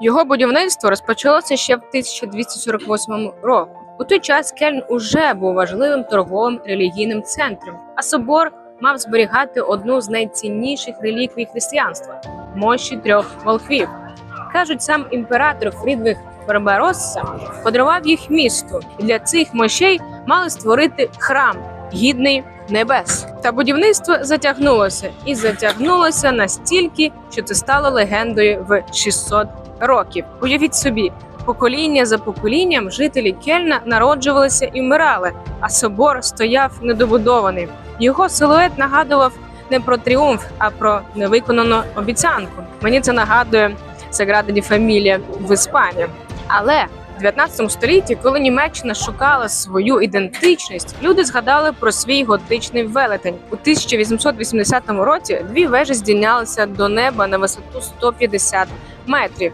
Його будівництво розпочалося ще в 1248 році. У той час Кельн уже був важливим торговим релігійним центром, а собор мав зберігати одну з найцінніших реліквій християнства мощі трьох волхвів. Кажуть, сам імператор Фрідвих Барбаросса подарував їх місту, і для цих мощей мали створити храм гідний небес. Та будівництво затягнулося і затягнулося настільки, що це стало легендою в 600 років. Уявіть собі, покоління за поколінням жителі Кельна народжувалися і вмирали, а собор стояв недобудований. Його силует нагадував не про тріумф, а про невиконану обіцянку. Мені це нагадує Саграда Ді Фамілія в Іспанії. Але в 19 столітті, коли Німеччина шукала свою ідентичність, люди згадали про свій готичний велетень. У 1880 році дві вежі здійнялися до неба на висоту 150 метрів.